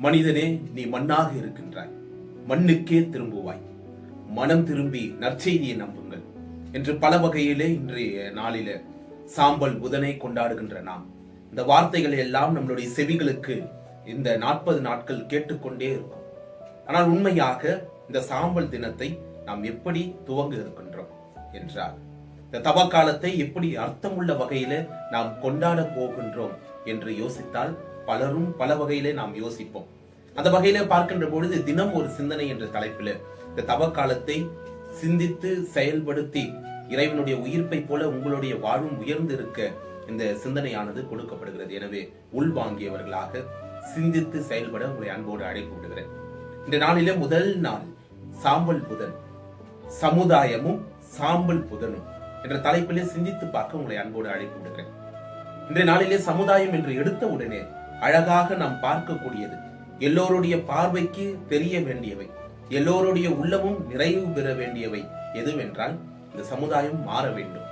மனிதனே நீ மண்ணாக இருக்கின்றாய். மண்ணுக்கே திரும்புவாய். மனம் திரும்பி நற்செய்தியை நம்புங்கள். என்று பல வகையிலே இன்றைய நாளில சாம்பல் புதனை கொண்டாடுகின்ற நாம். இந்த வார்த்தைகள் எல்லாம் நம்மளுடைய செவிகளுக்கு இந்த நாற்பது நாட்கள் கேட்டுக்கொண்டே இருக்கும் ஆனால் உண்மையாக இந்த சாம்பல் தினத்தை நாம் எப்படி துவங்க இருக்கின்றோம் என்றார் இந்த தவ காலத்தை எப்படி அர்த்தமுள்ள வகையில நாம் கொண்டாட போகின்றோம் என்று யோசித்தால் பலரும் பல வகையிலே நாம் யோசிப்போம். அந்த வகையில பார்க்கின்ற பொழுது தினம் ஒரு சிந்தனை என்ற தலைப்பில் இந்த தவ காலத்தை சிந்தித்து செயல்படுத்தி இறைவனுடைய உயிர்ப்பை போல உங்களுடைய வாழ்வும் உயர்ந்து இருக்க இந்த சிந்தனையானது கொடுக்கப்படுகிறது. எனவே உள்வாங்கியவர்களாக சிந்தித்து செயல்பட உங்களை அன்போடு அழைப்பு விடுகிறேன். இந்த நாளிலே முதல் நாள் சாம்பல் புதன். சமுதாயமும் சாம்பல் புதனும் என்ற தலைப்பிலே சிந்தித்து பார்க்க உங்களை அன்போடு அழைப்பு விடுகிறேன். இன்றைய நாளிலே சமுதாயம் என்று எடுத்த உடனே அழகாக நாம் பார்க்கக்கூடியது. எல்லோருடைய பார்வைக்கு தெரிய வேண்டியவை. எல்லோருடைய உள்ளமும் நிறைவு பெற வேண்டியவை எதுவென்றால் இந்த சமுதாயம் மாற வேண்டும்.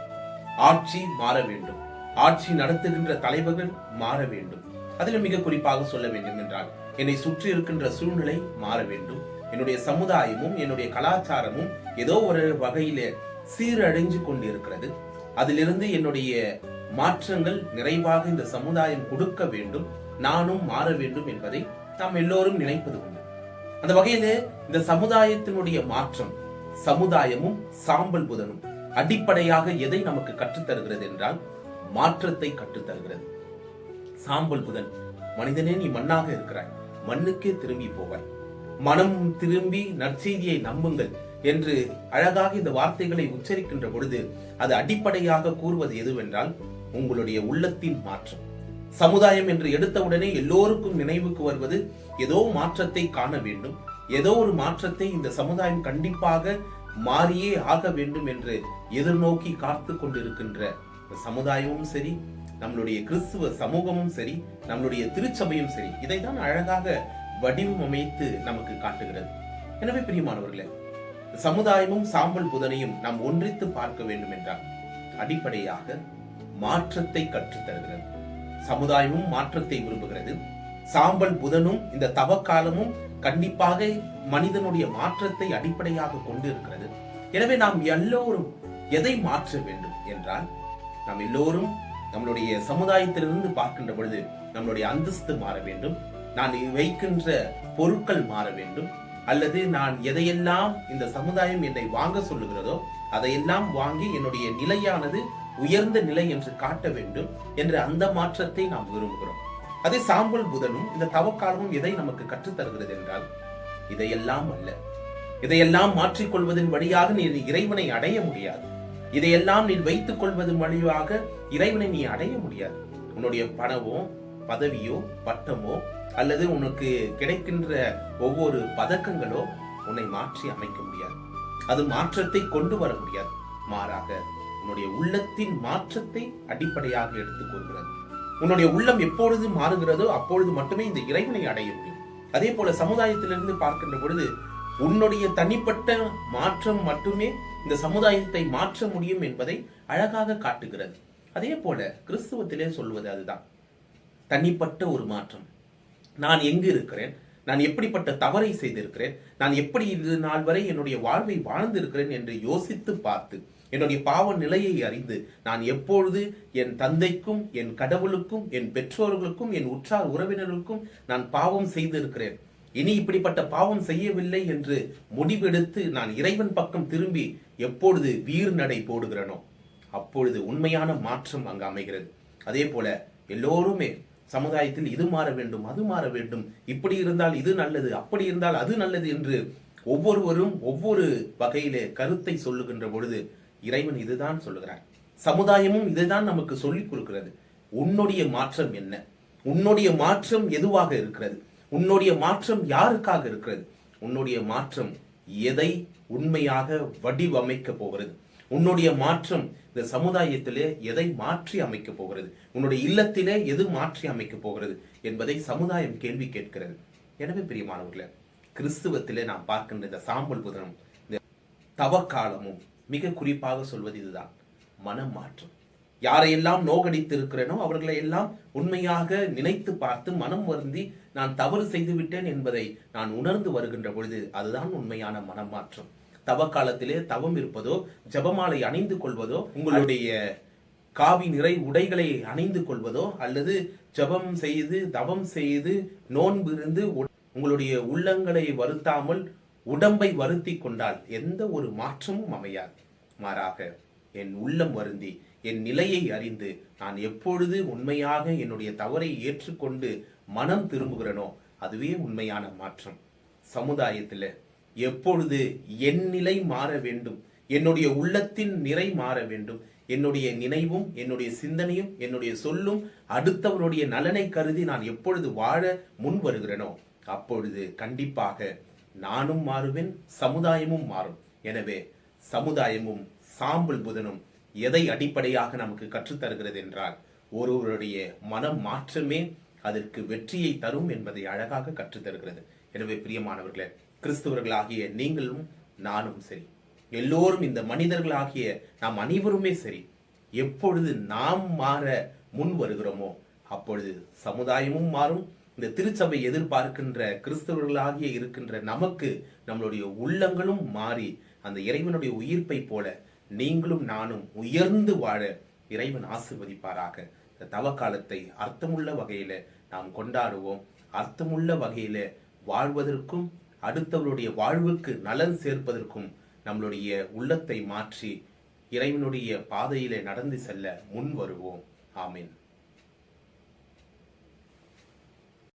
ஆட்சி மாற வேண்டும். ஆட்சி நடத்துகின்ற தலைவர்கள் மாற வேண்டும். அதில் மிக குறிப்பாக சொல்ல வேண்டும் என்றால் என்னை சுற்றி இருக்கின்ற சூழ்நிலை மாற வேண்டும். என்னுடைய சமுதாயமும் என்னுடைய கலாச்சாரமும் ஏதோ ஒரு வகையில சீரழிஞ்சு கொண்டிருக்கிறது. அதிலிருந்து என்னுடைய மாற்றங்கள் நிறைவாக இந்த சமுதாயம் கொடுக்க வேண்டும் நானும் மாற வேண்டும் என்பதை நாம் எல்லோரும் நினைப்பது உண்டு. அந்த வகையிலே இந்த சமுதாயத்தினுடைய மாற்றம் சமுதாயமும் சாம்பல் புதனும் அடிப்படையாக எதை நமக்கு கற்றுத்தருகிறது என்றால் மாற்றத்தை கற்றுத்தருகிறது. சாம்பல் புதன் மனிதனே நீ மண்ணாக இருக்கிறாய் மண்ணுக்கே திரும்பி போவாய். மனம் திரும்பி நற்செய்தியை நம்புங்கள் என்று அழகாக இந்த வார்த்தைகளை உச்சரிக்கின்ற பொழுது அது அடிப்படையாக கூறுவது எதுவென்றால் உங்களுடைய உள்ளத்தின் மாற்றம். சமுதாயம் என்று எடுத்தவுடனே எல்லோருக்கும் நினைவுக்கு வருவது ஏதோ மாற்றத்தை காண வேண்டும். ஏதோ ஒரு மாற்றத்தை இந்த சமுதாயம் கண்டிப்பாக மாறியே ஆக வேண்டும் என்று எதிர்நோக்கி காத்து கொண்டிருக்கின்ற சமுதாயமும் சரி நம்மளுடைய கிறிஸ்துவ சமூகமும் சரி நம்மளுடைய திருச்சபையும் சரி இதை தான் அழகாக வடிவமைத்து நமக்கு காட்டுகிறது. எனவே பிரியமானவர்களே சமுதாயமும் சாம்பல் புதனையும் நாம் ஒன்றித்து பார்க்க வேண்டும் என்றால் அடிப்படையாக மாற்றத்தை கற்றுத்தருகிறது. சமுதாயமும் மாற்றத்தை விரும்புகிறது. சாம்பல் புதனும் இந்த தவக்காலமும் கண்டிப்பாக மனிதனுடைய மாற்றத்தை அடிப்படையாக கொண்டு இருக்கிறது எனவே நாம் எல்லோரும் எதை மாற்ற வேண்டும் என்றால் நாம் எல்லோரும் நம்மளுடைய சமுதாயத்திலிருந்து பார்க்கின்ற பொழுது நம்மளுடைய அந்தஸ்து மாற வேண்டும். நான் வைக்கின்ற பொருட்கள் மாற வேண்டும். அல்லது நான் எதையெல்லாம் இந்த சமுதாயம் என்னை வாங்க சொல்லுகிறதோ அதையெல்லாம் வாங்கி என்னுடைய நிலையானது உயர்ந்த நிலை என்று காட்ட வேண்டும் என்ற அந்த மாற்றத்தை நாம் விரும்புகிறோம். அதே சாம்பல் புதனும் இந்த தவக்காலமும் எதை நமக்கு கற்றுத்தருகிறது என்றால் இதையெல்லாம் அல்ல. இதையெல்லாம் மாற்றிக்கொள்வதன் வழியாக நீ இறைவனை அடைய முடியாது. இதையெல்லாம் நீ வைத்துக் கொள்வதன் வழியாக இறைவனை நீ அடைய முடியாது. உன்னுடைய பணமோ பதவியோ பட்டமோ அல்லது உனக்கு கிடைக்கின்ற ஒவ்வொரு பதக்கங்களோ உன்னை மாற்றி அமைக்க முடியாது. அது மாற்றத்தை கொண்டு வர முடியாது. மாறாக உன்னுடைய உள்ளத்தின் மாற்றத்தை அடிப்படையாக எடுத்துக் கொள்கிறது. உன்னுடைய உள்ளம் எப்பொழுது மாறுகிறதோ அப்பொழுது மட்டுமே இந்த இறைவனை அடைய முடியும். அதே போல சமுதாயத்திலிருந்து பார்க்கின்ற பொழுது உன்னுடைய தனிப்பட்ட மாற்றம் மட்டுமே இந்த சமுதாயத்தை மாற்ற முடியும் என்பதை அழகாக காட்டுகிறது. அதே போல கிறிஸ்துவத்திலே சொல்வது அதுதான். தனிப்பட்ட ஒரு மாற்றம். நான் எங்கு இருக்கிறேன்? நான் எப்படிப்பட்ட தவறை செய்திருக்கிறேன்? நான் எப்படி இது நாள் வரை என்னுடைய வாழ்வை வாழ்ந்திருக்கிறேன் என்று யோசித்து பார்த்து என்னுடைய பாவ நிலையை அறிந்து நான் எப்பொழுது என் தந்தைக்கும் என் கடவுளுக்கும் என் பெற்றோர்களுக்கும் என் உற்றார் உறவினர்களுக்கும் நான் பாவம் செய்திருக்கிறேன். இனி இப்படிப்பட்ட பாவம் செய்யவில்லை என்று முடிவெடுத்து நான் இறைவன் பக்கம் திரும்பி எப்பொழுது வீர் நடை போடுகிறனோ அப்பொழுது உண்மையான மாற்றம் அங்கு அமைகிறது. அதே போல எல்லோருமே சமுதாயத்தில் இது மாற வேண்டும் அது மாற வேண்டும். இப்படி இருந்தால் இது நல்லது அப்படி இருந்தால் அது நல்லது என்று ஒவ்வொருவரும் ஒவ்வொரு வகையிலே கருத்தை சொல்லுகின்ற பொழுது இறைவன் இதுதான் சொல்லுகிறார். சமுதாயமும் இதுதான் நமக்கு சொல்லிக் கொடுக்கிறது. உன்னுடைய மாற்றம் என்ன? உன்னுடைய மாற்றம் எதுவாக இருக்கிறது? உன்னுடைய மாற்றம் யாருக்காக இருக்கிறது? உன்னுடைய மாற்றம் எதை உண்மையாக வடிவமைக்க போகிறது? உன்னுடைய மாற்றம் இந்த சமுதாயத்திலே எதை மாற்றி அமைக்க போகிறது? உன்னுடைய இல்லத்திலே எது மாற்றி அமைக்க போகிறது என்பதை சமுதாயம் கேள்வி கேட்கிறது. எனவே பிரியமானவர்களே கிறிஸ்துவத்திலே நாம் பார்க்கின்ற இந்த சாம்பல் புதனம் இந்த தவக்காலமும் மிக குறிப்பாக சொல்வது இதுதான். மனமாற்றம் யாரையெல்லாம் நோகடித்திருக்கிறேனோ அவர்களை எல்லாம் உண்மையாக நினைத்து பார்த்து மனம் வருந்தி நான் தவறு செய்து விட்டேன் என்பதை நான் உணர்ந்து வருகின்ற பொழுது அதுதான் உண்மையான மனமாற்றம் தவ காலத்திலே தவம் இருப்பதோ ஜபமாலை அணிந்து கொள்வதோ உங்களுடைய காவி நிறை உடைகளை அணிந்து கொள்வதோ அல்லது ஜெபம் செய்து தவம் செய்து நோன்பு இருந்து உங்களுடைய உள்ளங்களை வருத்தாமல் உடம்பை வருத்தி கொண்டால் எந்த ஒரு மாற்றமும் அமையாது. மாறாக என் உள்ளம் வருந்தி என் நிலையை அறிந்து நான் எப்பொழுது உண்மையாக என்னுடைய தவறை ஏற்றுக்கொண்டு மனம் திரும்புகிறேனோ அதுவே உண்மையான மாற்றம். சமுதாயத்தில் எப்பொழுது என் நிலை மாற வேண்டும் என்னுடைய உள்ளத்தின் நிறை மாற வேண்டும் என்னுடைய நினைவும் என்னுடைய சிந்தனையும் என்னுடைய சொல்லும் அடுத்தவருடைய நலனை கருதி நான் எப்பொழுது வாழ முன் வருகிறேனோ அப்பொழுது கண்டிப்பாக நானும் மாறுவேன் சமுதாயமும் மாறும். எனவே சமுதாயமும் சாம்பல் புதனும் எதை அடிப்படையாக நமக்கு கற்றுத்தருகிறது என்றால் ஒருவருடைய மனம் மாற்றமே அதற்கு வெற்றியை தரும் என்பதை அழகாக கற்றுத்தருகிறது. எனவே பிரியமானவர்களே கிறிஸ்துவர்களாகிய நீங்களும் நானும் சரி. எல்லோரும் இந்த மனிதர்களாகிய நாம் அனைவருமே சரி. எப்பொழுது நாம் மாற முன் வருகிறோமோ அப்பொழுது சமுதாயமும் மாறும் இந்த திருச்சபை எதிர்பார்க்கின்ற கிறிஸ்தவர்களாகிய இருக்கின்ற நமக்கு நம்மளுடைய உள்ளங்களும் மாறி அந்த இறைவனுடைய உயிர்ப்பை போல நீங்களும் நானும் உயர்ந்து வாழ இறைவன் ஆசிர்வதிப்பாராக. இந்த தவ காலத்தை அர்த்தமுள்ள வகையில நாம் கொண்டாடுவோம். அர்த்தமுள்ள வகையில வாழ்வதற்கும் அடுத்தவருடைய வாழ்வுக்கு நலன் சேர்ப்பதற்கும் நம்மளுடைய உள்ளத்தை மாற்றி இறைவனுடைய பாதையிலே நடந்து செல்ல முன் வருவோம் ஆமீன்.